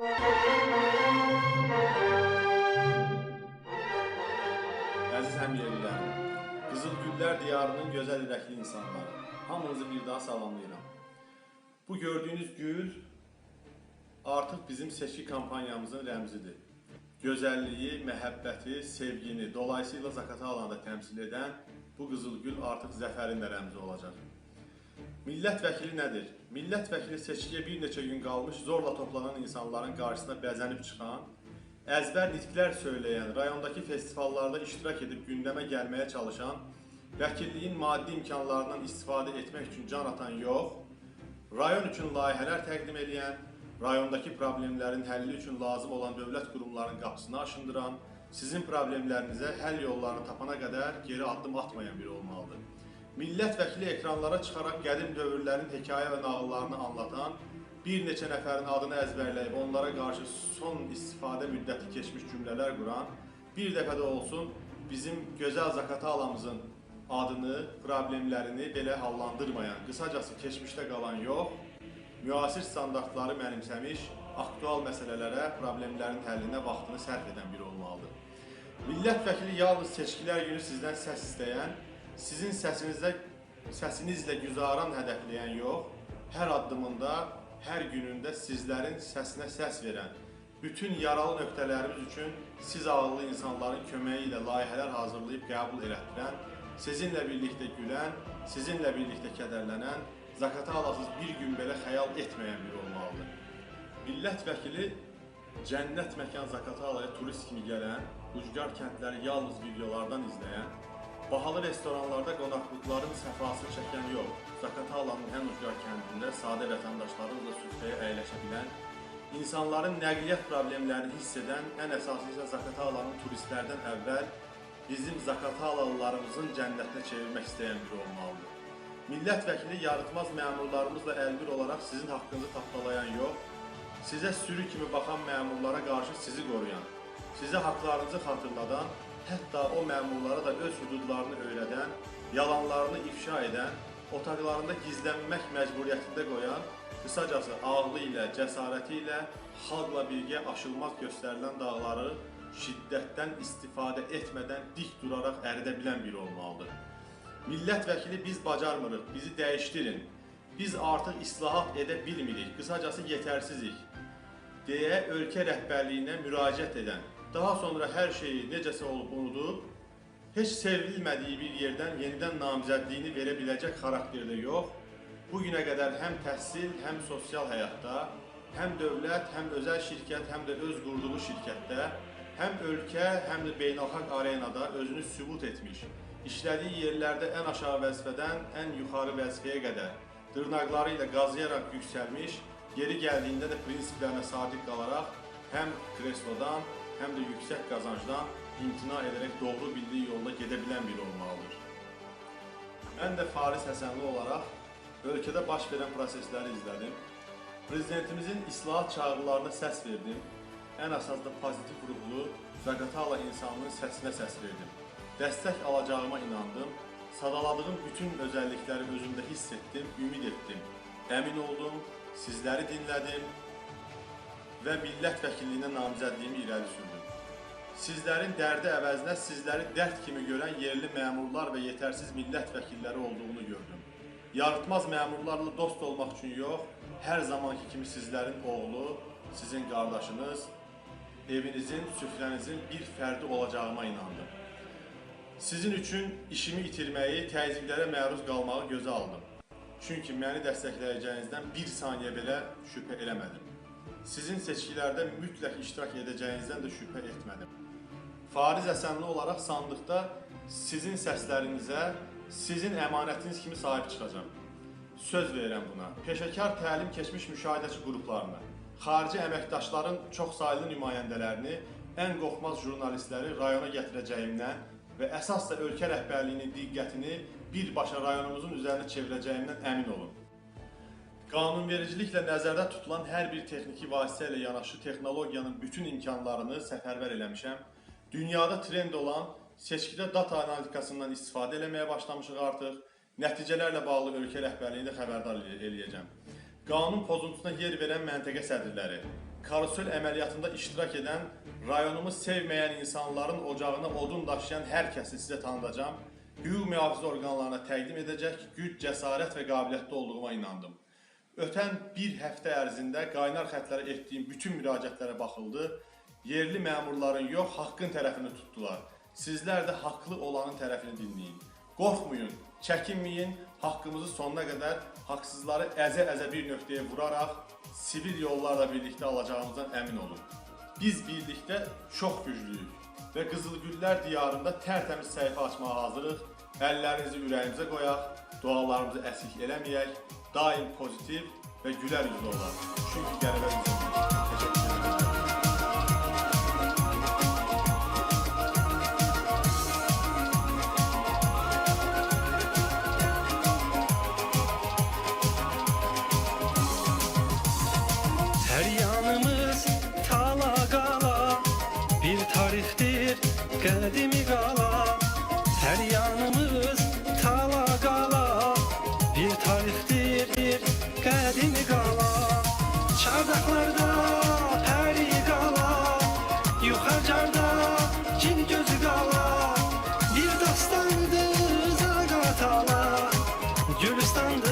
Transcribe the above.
Əziz həmyerlilərim, Qızıl Güllər diyarının gözəl ürəkli insanları, hamınızı bir daha salamlayıram. Bu gördüyünüz gül artıq bizim seçki kampanyamızın rəmzidir. Gözəlliyi, məhəbbəti, sevgini, dolayısıyla zakata alanda təmsil edən bu qızıl gül artıq zəfərin də rəmzi olacaq. Millət vəkili nədir? Millət vəkili seçkiyə bir neçə gün qalmış zorla toplanan insanların qarşısına bəzənib çıxan, əzbər nitqlər söyləyən, rayondakı festivallarda iştirak edib gündəmə gəlməyə çalışan, vəkilliyin maddi imkanlarından istifadə etmək üçün can atan yox, rayon üçün layihələr təqdim edən, rayondakı problemlərin həlli üçün lazım olan dövlət qurumlarının qapısını aşındıran, sizin problemlərinizə həll yollarını tapana qədər geri addım atmayan biri olmalıdır. Millət vəkili ekranlara çıxaraq qədim dövrlərin hekayə və nağıllarını anlatan, bir neçə nəfərin adını əzbərləyib onlara qarşı son istifadə müddəti keçmiş cümlələr quran, bir dəfə də olsun bizim gözəl Zakatalamızın adını, problemlərini belə hallandırmayan, qısacası keçmişdə qalan yox, müasir standartları mənimsəmiş, aktual məsələlərə, problemlərin həllinə vaxtını sərf edən biri olmalıdır. Millət vəkili yalnız seçkilər günü sizdən səs istəyən, sizin səsinizdə səsinizlə güzaran hədəfləyən yox, hər addımında, hər günündə sizlərin səsinə səs verən, bütün yaralı nöqtələrimiz üçün siz ağıllı insanların köməyi ilə layihələr hazırlayıb qəbul elətdirən, sizinlə birlikdə gülən, sizinlə birlikdə kədərlənən, zakata alasız bir gün belə xəyal etməyən biri olmalıdır. Millət vəkili cənnət məkan Zakatalaya turist kimi gələn, ucqar kəndləri yalnız videolardan izləyən, bahalı restoranlarda qonaqlıqların səfasını çəkən yox, Zakatalanın ən ucqar kəndində sadə vətəndaşlarımızla süfrəyə əyləşə bilən, insanların nəqliyyat problemlərini hiss edən, ən əsası isə Zakatalanın turistlərdən əvvəl bizim Zakatalalılarımızın cənnətinə çevirmək istəyən biri olmalıdır. Millət vəkili yarıtmaz məmurlarımızla əlbir olaraq sizin haqqınızı tapdalayan yox, sizə sürü kimi baxan məmurlara qarşı sizi qoruyan, sizə haqlarınızı xatırladan, hətta o məmurlara da öz hüdudlarını öyrədən, yalanlarını ifşa edən, otaqlarında gizlənmək məcburiyyətində qoyan, qısacası ağlı ilə, cəsarəti ilə xalqla birgə aşılmaz göstərilən dağları şiddətdən istifadə etmədən dik duraraq əridə bilən biri olmalıdır. Millət vəkili biz bacarmırıq, bizi dəyişdirin. Biz artıq islahat edə bilmirik, qısacası yetərsizik deyə ölkə rəhbərliyinə müraciət edən, daha sonra hər şeyi necəsə olub unudub, heç sevilmədiyi bir yerdən yenidən namizədliyini verə biləcək xarakterdə yox, bu günə qədər həm təhsil, həm sosial həyatda, həm dövlət, həm özəl şirkət, həm də öz qurduğu şirkətdə, həm ölkə, həm də beynəlxalq arenada özünü sübut etmiş, işlədiyi yerlərdə ən aşağı vəzifədən ən yuxarı vəzifəyə qədər dırnaqları ilə qazıyaraq yüksəlmiş, geri gəldiyində də prinsiplərinə sadiq qalaraq həm kreslodan, həm də yüksək qazancdan imtina edərək doğru bildiyi yolda gedə bilən biri olmalıdır. Mən də Faris Həsənli olaraq ölkədə baş verən prosesləri izlədim. Prezidentimizin islahat çağrılarına səs verdim. Ən əsas da pozitiv ruhlu Zaqatala insanlığın səsinə səs verdim. Dəstək alacağıma inandım. Sadaladığım bütün özəllikləri özümdə hiss etdim, ümid etdim. Əmin oldum, sizləri dinlədim və millət vəkilliyinə namizədliyimi irəli sürdüm. Sizlərin dərdi əvəzinə sizləri dərd kimi görən yerli məmurlar və yetərsiz millət vəkilləri olduğunu gördüm. Yarıtmaz məmurlarla dost olmaq üçün yox, hər zamanki kimi sizlərin oğlu, sizin qardaşınız, evinizin, süfrənizin bir fərdi olacağıma inandım. Sizin üçün işimi itirməyi, təzyiqlərə məruz qalmağı gözə aldım. Çünki məni dəstəkləyəcəyinizdən bir saniyə belə şübhə eləmədim. Sizin seçkilərdə mütləq iştirak edəcəyinizdən də şübhə etmədim. Fariz Əsənli olaraq sandıqda sizin səslərinizə, sizin əmanətiniz kimi sahib çıxacağam. Söz verirəm buna. Peşəkar təlim keçmiş müşahidəçi qruplarına, xarici əməkdaşların çoxsaylı nümayəndələrini, ən qorxmaz jurnalistləri rayona gətirəcəyimdən və əsas da ölkə rəhbərliyinin diqqətini birbaşa rayonumuzun üzərinə çevirəcəyimdən əmin olun. Qanunvericiliklə nəzərdə tutulan hər bir texniki vasitə ilə yanaşı texnologiyanın bütün imkanlarını səfərbər eləmişəm. Dünyada trend olan seçkidə data analitikasından istifadə eləməyə başlamışıq artıq. Nəticələrlə bağlı ölkə rəhbərliyini də xəbərdar el- eləyəcəm. Qanun pozuntusuna yer verən məntəqə sədrləri, karusel əməliyyatında iştirak edən, rayonumu sevməyən insanların ocağına odun daşıyan hər kəsi sizə tanıdacağam. Hüquq mühafizə orqanlarına təqdim edəcək güc, cəsarət və qabiliyyətli olduğuma inandım. Ötən bir həftə ərzində qaynar xətlərə etdiyim bütün müraciətlərə baxıldı. Yerli məmurların yox, haqqın tərəfini tutdular. Sizlər də haqlı olanın tərəfini dinləyin. Qorxmayın, çəkinməyin, haqqımızı sonuna qədər haqsızları əzə-əzə bir nöqtəyə vuraraq sivil yollarla birlikdə alacağımızdan əmin olun. Biz birlikdə çox güclüyük və Qızılgüllər diyarında tərtəmiz səhifə açmağa hazırıq. Əllərinizi ürəyimizə qoyaq, dualarımızı əsik eləməyək, daim pozitif ve güler yüzlü olalım. Çünkü gelmemiz Teşekkür ederim. Gelmedim gala? Çardaklarda peri gala. Yukarıda cin gözü gala. Bir dastandı zagatala Gülistan'dı